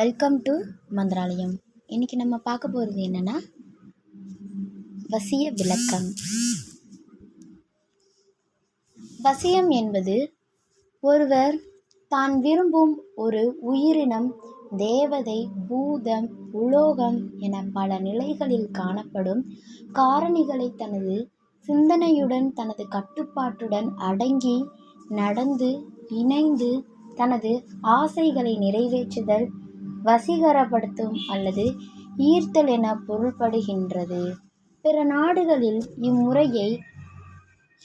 Welcome to Mantralayam இன்றைக்கி நம்ம பார்க்க போகிறது என்னென்னா வசிய விளக்கம். வசியம் என்பது ஒருவர் தான் விரும்பும் ஒரு உயிரினம் தேவதை பூதம் உலோகம் என பல நிலைகளில் காணப்படும் காரணிகளை தனது சிந்தனையுடன் தனது கட்டுப்பாட்டுடன் அடங்கி நடந்து இணைந்து தனது ஆசைகளை நிறைவேற்றுதல் வசீகரப்படுத்தும் அல்லது ஈர்த்தல் என பொருள்படுகின்றது. பிற நாடுகளில் இம்முறையை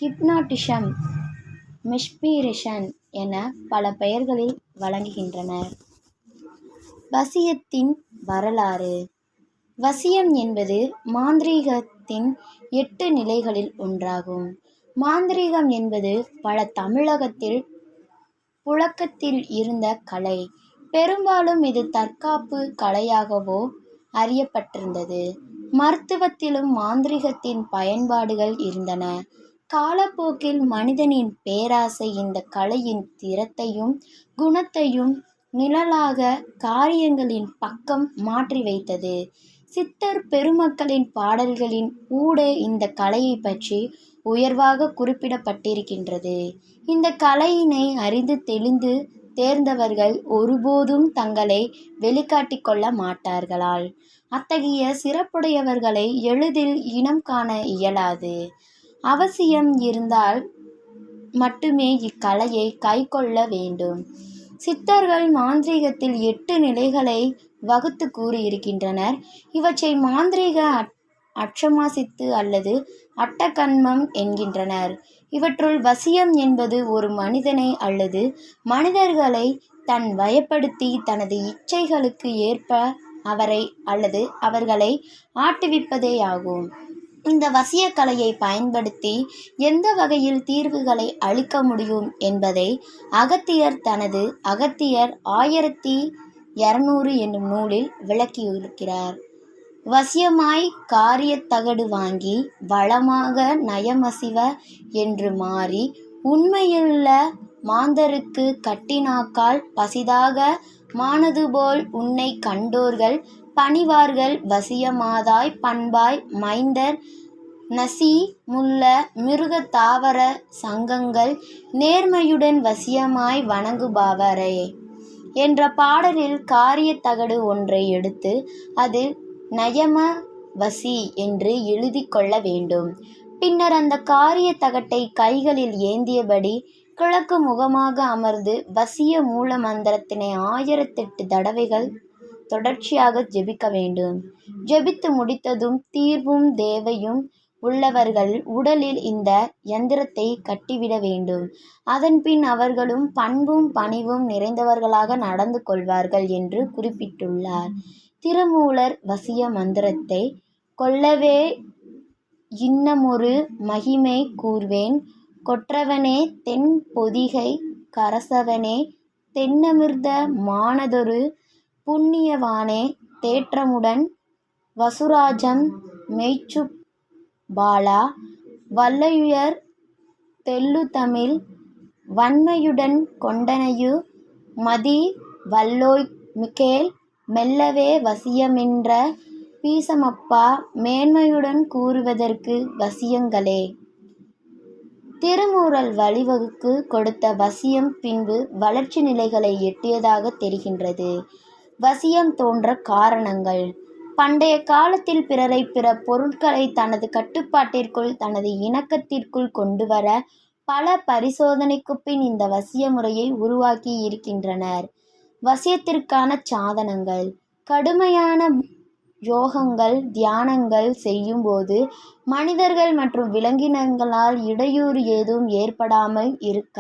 ஹிப்னாட்டிசம் மிஷ்பிரிஷன் என பல பெயர்களில் வழங்குகின்றனர். வசியத்தின் வரலாறு. வசியம் என்பது மாந்திரீகத்தின் எட்டு நிலைகளில் ஒன்றாகும். மாந்திரீகம் என்பது பல தமிழகத்தில் புழக்கத்தில் இருந்த கலை. பெரும்பாலும் இது தற்காப்பு கலையாகவோ அறியப்பட்டிருந்தது. மருத்துவத்திலும் மாந்திரீகத்தின் பயன்பாடுகள் இருந்தன. காலப்போக்கில் மனிதனின் பேராசை இந்த கலையின் திறத்தையும் குணத்தையும் நிழலாக காரியங்களின் பக்கம் மாற்றி வைத்தது. சித்தர் பெருமக்களின் பாடல்களின் ஊடே இந்த கலையை பற்றி உயர்வாக குறிப்பிடப்பட்டிருக்கின்றது. இந்த கலையினை அறிந்து தெளிந்து தேர்ந்தவர்கள் ஒருபோதும் தங்களை வெளிக்காட்டிக் கொள்ள மாட்டார்களால். அத்தகைய சிறப்புடையவர்களை எளிதில் இனம் காண இயலாது. அவசியம் இருந்தால் மட்டுமே இக்கலையை கைக்கொள்ள வேண்டும். சித்தர்கள் மாந்திரீகத்தில் எட்டு நிலைகளை வகுத்து கூறியிருக்கின்றனர். இவற்றை மாந்திரீக அட்சமாசித்து அல்லது அட்டகன்மம் என்கின்றனர். இவற்றுள் வசியம் என்பது ஒரு மனிதனை அல்லது மனிதர்களை தன் வயப்படுத்தி தனது இச்சைகளுக்கு ஏற்ப அவரை அல்லது அவர்களை ஆட்டுவிப்பதேயாகும் இந்த வசியக்கலையை பயன்படுத்தி எந்த வகையில் தீர்வுகளை அளிக்க முடியும் என்பதை அகத்தியர் தனது அகத்தியர் ஆயிரத்தி இரநூறு என்னும் நூலில் விளக்கியிருக்கிறார். வசியமாய் காரியத்தகடு வாங்கி வளமாக நயமசிவ என்று மாறி உண்மையுள்ள மாந்தருக்கு கட்டினாக்கால் பசிதாக மானதுபோல் உன்னை கண்டோர்கள் பணிவார்கள் வசியமாதாய் பண்பாய் மைந்தர் நசி முள்ள மிருக தாவர சங்கங்கள் நேர்மையுடன் வசியமாய் வணங்குபவரே. என்ற பாடலில் காரியத்தகடு ஒன்றை எடுத்து அது நயம வசி என்று எழுதி கொள்ள வேண்டும். பின்னர் அந்த காரிய தகட்டை கைகளில் ஏந்தியபடி கிழக்கு முகமாக அமர்ந்து வசிய மூல மந்திரத்தினை ஆயிரத்தெட்டு தடவைகள் தொடர்ச்சியாக ஜெபிக்க வேண்டும். ஜெபித்து முடித்ததும் தீர்வும் தேவையும் உள்ளவர்கள் உடலில் இந்த யந்திரத்தை கட்டிவிட வேண்டும். அதன்பின் அவர்களும் பண்பும் பணிவும் நிறைந்தவர்களாக நடந்து கொள்வார்கள் என்று குறிப்பிட்டுள்ளார். திருமூலர் வசிய மந்திரத்தை கொள்ளவே இன்னமொரு மகிமை கூர்வேன். கொற்றவனே தென் பொதிகை கரசவனே தென்னமிர்த மானதொரு புண்ணியவானே தேற்றமுடன் வசுராஜம் மெய்ச்சு பாலா வல்லையுயர் தெள்ளுதமிழ் வன்மையுடன் கொண்டனையு மதி வல்லோய் மிகேல் மெல்லவே வசியமென்ற பீசமப்பா மேன்மையுடன் கூறுவதற்கு வசியங்களே. திருமூரல் வழிவகுக்கு கொடுத்த வசியம் பின்பு வளர்ச்சி நிலைகளை எட்டியதாக தெரிகின்றது. வசியம் தோன்ற காரணங்கள். பண்டைய காலத்தில் பிறரை பிற பொருட்களை தனது கட்டுப்பாட்டிற்குள் தனது இணக்கத்திற்குள் கொண்டு வர பல பரிசோதனைக்கு பின் இந்த வசிய முறையை உருவாக்கி இருக்கின்றனர் வசியத்திற்கான சாதனங்கள். கடுமையான யோகங்கள் தியானங்கள் செய்யும்போது மனிதர்கள் மற்றும் விலங்கினங்களால் இடையூறு ஏதும் ஏற்படாமல் இருக்க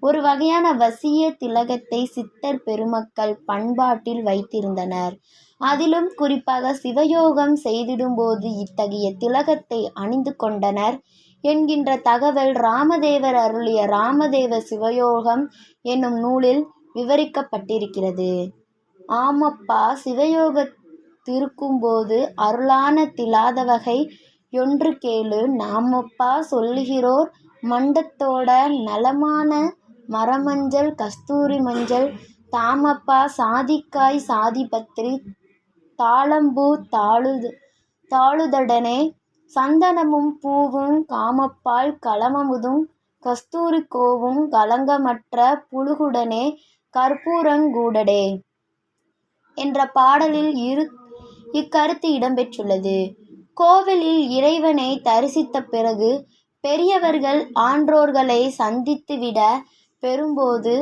ஒரு வகையான வசிய திலகத்தை சித்தர் பெருமக்கள் பண்பாட்டில் வைத்திருந்தனர். அதிலும் குறிப்பாக சிவயோகம் செய்திடும்போது இத்தகைய திலகத்தை அணிந்து கொண்டனர் என்கின்ற தகவல் ராமதேவர் அருளிய ராமதேவ சிவயோகம் என்னும் நூலில் விவரிக்கப்பட்டிருக்கிறது. ஆமப்பா சிவயோகத்திருக்கும்போது அருளான திலாதவகை யொன்று கேளு நாமப்பா சொல்லுகிறோர் மண்டத்தோட நலமான மரமஞ்சள் கஸ்தூரி மஞ்சள் தாமப்பா சாதிக்காய் சாதிபத்திரி தாழம்பூ தாழுது தாழுதடனே சந்தனமும் பூவும் காமப்பால் களமமுதும் கஸ்தூரி கோவும் கலங்கமற்ற புழுகுடனே கற்பூரங்கூடடே என்ற பாடலில் இரு இக்கருத்து இடம்பெற்றுள்ளது. கோவிலில் இறைவனை தரிசித்த பிறகு பெரியவர்கள் ஆன்றோர்களை சந்தித்துவிட பெறும்போது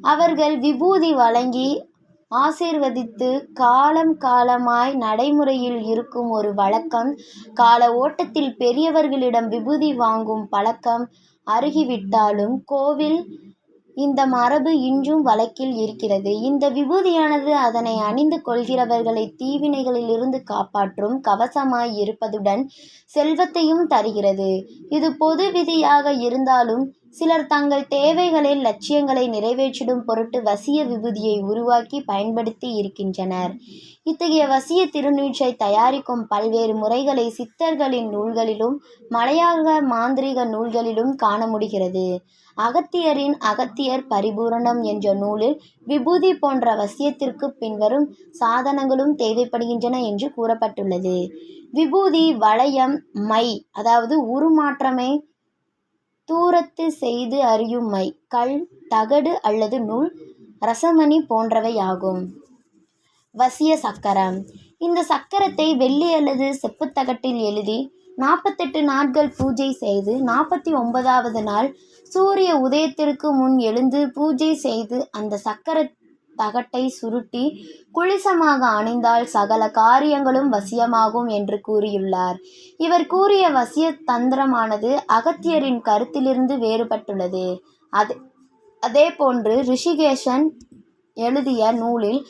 அவர்கள் விபூதி வழங்கி ஆசீர்வதித்து காலம் காலமாய் நடைமுறையில் இருக்கும் ஒரு வழக்கம் கால ஓட்டத்தில் பெரியவர்களிடம் விபூதி வாங்கும் பழக்கம் அருகிவிட்டாலும் கோவில் இந்த மரபு இன்றும் வழக்கில் இருக்கிறது. இந்த விபூதியானது அதனை அணிந்து கொள்கிறவர்களை தீவினைகளிலிருந்து காப்பாற்றும் கவசமாய் இருப்பதுடன் செல்வத்தையும் தருகிறது. இது பொது விதியாக இருந்தாலும் சிலர் தங்கள் தேவைகளை லட்சியங்களை நிறைவேற்றிடும் பொருட்டு வசிய விபூதியை உருவாக்கி பயன்படுத்தி இருக்கின்றனர். இத்தகைய வசிய திருநீற்றை தயாரிக்கும் பல்வேறு முறைகளை சித்தர்களின் நூல்களிலும் மலையாள மாந்திரீக நூல்களிலும் காண முடிகிறது. அகத்தியரின் அகத்தியர் பரிபூரணம் என்ற நூலில் விபூதி போன்ற வசியத்திற்குப் பின்வரும் சாதனங்களும் தேவைப்படுகின்றன என்று கூறப்பட்டுள்ளது. விபூதி வளையம் மை அதாவது உருமாற்றமே தூரத்து செய்து அறியும் மை கல் தகடு அல்லது நூல் ரசமணி போன்றவையாகும். வசிய சக்கரம் இந்த சக்கரத்தை வெள்ளி அல்லது செப்புத்தகட்டில் எழுதி நாற்பத்தெட்டு நாட்கள் பூஜை செய்து நாற்பத்தி ஒன்பதாவது நாள் சூரிய உதயத்திற்கு முன் எழுந்து பூஜை செய்து அந்த சக்கர தகட்டை சுருட்டி குளிசமாக அணிந்தால் சகல காரியங்களும் வசியமாகும் என்று கூறியுள்ளார். இவர் கூறிய வசிய தந்திரமானது அகத்தியரின் கருத்திலிருந்து வேறுபட்டுள்ளது. அது அதே போன்று ரிஷிகேஷன் எழுதிய நூலில்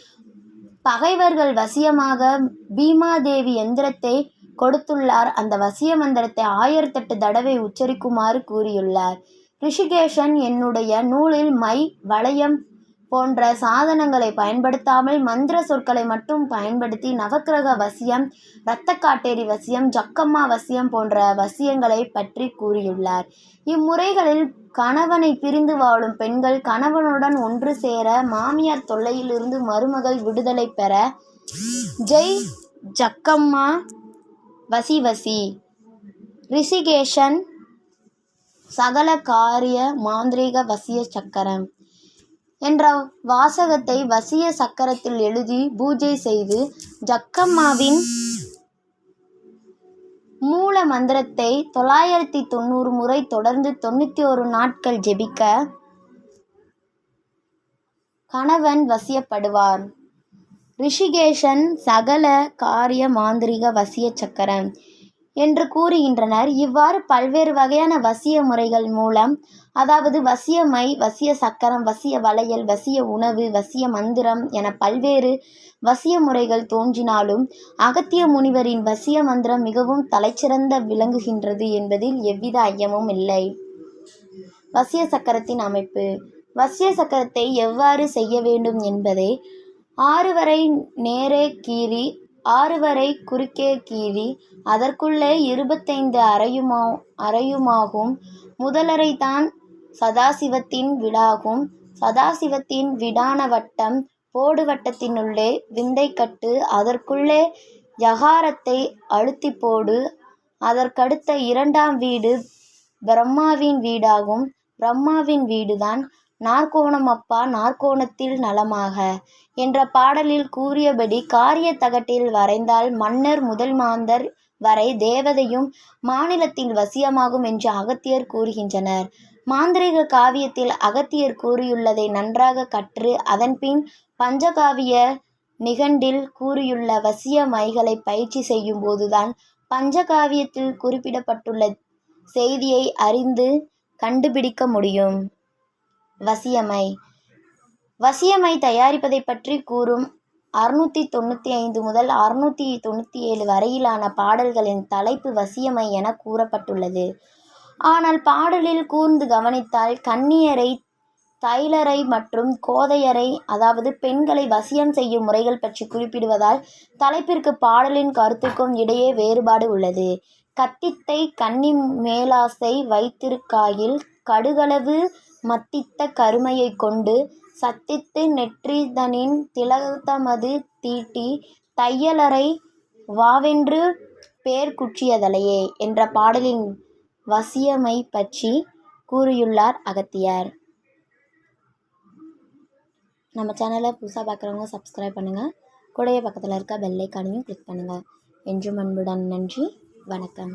பகைவர்கள் வசியமாக பீமாதேவி எந்திரத்தை கொடுத்துள்ளார் அந்த வசிய மந்திரத்தை ஆயிரத்தெட்டு தடவை உச்சரிக்குமாறு கூறியுள்ளார். ரிஷிகேஷன் என்னுடைய நூலில் மை வளையம் போன்ற சாதனங்களைப் பயன்படுத்தாமல் மந்திர சொற்களை மட்டும் பயன்படுத்தி நவக்கிரக வசியம் இரத்தக்காட்டேரி வசியம் ஜக்கம்மா வசியம் போன்ற வசியங்களைப் பற்றி கூறியுள்ளார். இம்முறைகளில் கணவனை பிரிந்து வாழும் பெண்கள் கணவனுடன் ஒன்று சேர மாமியார் தொல்லையிலிருந்து மருமகள் விடுதலை பெற ஜெய் ஜக்கம்மா வசி வசி ரிஷிகேஷன் சகல காரிய மாந்திரீக வசிய சக்கரம் என்ற வாசகத்தை வசிய சக்கரத்தில் எழுதி பூஜை செய்து ஜக்கம்மாவின் மூல மந்திரத்தை தொள்ளாயிரத்தி தொண்ணூறு முறை தொடர்ந்து தொண்ணூற்றொரு நாட்கள் ஜெபிக்க கணவன் வசியப்படுவார். ரிஷிகேஷன் சகல காரிய மாந்திரீக வசிய சக்கரம் என்று கூறுகின்றனர். இவ்வாறு பல்வேறு வகையான வசிய முறைகள் மூலம் அதாவது வசிய மை வசிய சக்கரம் வசிய வளையல் வசிய உணவு வசிய மந்திரம் என பல்வேறு வசிய முறைகள் தோன்றினாலும் அகத்திய முனிவரின் வசிய மந்திரம் மிகவும் தலைச்சிறந்த விளங்குகின்றது என்பதில் எவ்வித ஐயமும் இல்லை. வசிய சக்கரத்தின் அமைப்பு வசிய சக்கரத்தை எவ்வாறு செய்ய வேண்டும் என்பதை ஆறு வரை நேரே கீறி ஆறு வரை குறுக்கே கீறி அதற்குள்ளே இருபத்தைந்து அறையுமா அறையுமாகும். முதலறை தான் சதாசிவத்தின் விடாகும் சதாசிவத்தின் விடான வட்டம் போடு வட்டத்தினுள்ளே விந்தை கட்டு அதற்குள்ளே யகாரத்தை அழுத்தி போடு. அதற்கடுத்த இரண்டாம் வீடு பிரம்மாவின் வீடாகும். பிரம்மாவின் வீடுதான் நாற்கோணமப்பா நாற்கோணத்தில் நலமாக என்ற பாடலில் கூறியபடி காரிய தகட்டில் வரைந்தால் மன்னர் முதல் மாந்தர் வரை தேவதையும் மாநிலத்தில் வசியமாகும் என்று அகத்தியர் கூறுகின்றனர். மாந்திரீக காவியத்தில் அகத்தியர் கூறியுள்ளதை நன்றாக கற்று அதன்பின் பஞ்சகாவிய நிகண்டில் கூறியுள்ள வசிய மைகளை பயிற்சி செய்யும் போதுதான் பஞ்சகாவியத்தில் குறிப்பிடப்பட்டுள்ள செய்தியை அறிந்து கண்டுபிடிக்க முடியும். வசியமை வசியமை தயாரிப்பதை பற்றி தயாரிப்பதைப் அறுநூற்றி கூறும் ஐந்து முதல் முதல் தொண்ணூற்றி ஏழு வரையிலான பாடல்களின் தலைப்பு வசியமை என கூறப்பட்டுள்ளது. ஆனால் பாடலில் கூர்ந்து கவனித்தால் கன்னியரை தைலரை மற்றும் கோதையரை அதாவது பெண்களை வசியம் செய்யும் முறைகள் பற்றி குறிப்பிடுவதால் தலைப்பிற்கு பாடலின் கருத்துக்கும் இடையே வேறுபாடு உள்ளது. கத்தித்தை கன்னி மேலாசை வைத்திருக்காயில் கடுகளவு மத்தித்த கருமையைக் கொண்டு சத்தித்து நெற்றிதனின் திலகத்தமது தீட்டி தையலரை வாவென்று பேர் குற்றியதலையே என்ற பாடலின் வசியமை பற்றி கூறியுள்ளார் அகத்தியார். நம்ம சேனலை புதுசாக பார்க்குறவங்க சப்ஸ்கிரைப் பண்ணுங்கள் கூடைய பக்கத்தில் இருக்க பெல்லைக்கானையும் கிளிக் பண்ணுங்கள் என்றும் அன்புடன் நன்றி. வணக்கம்.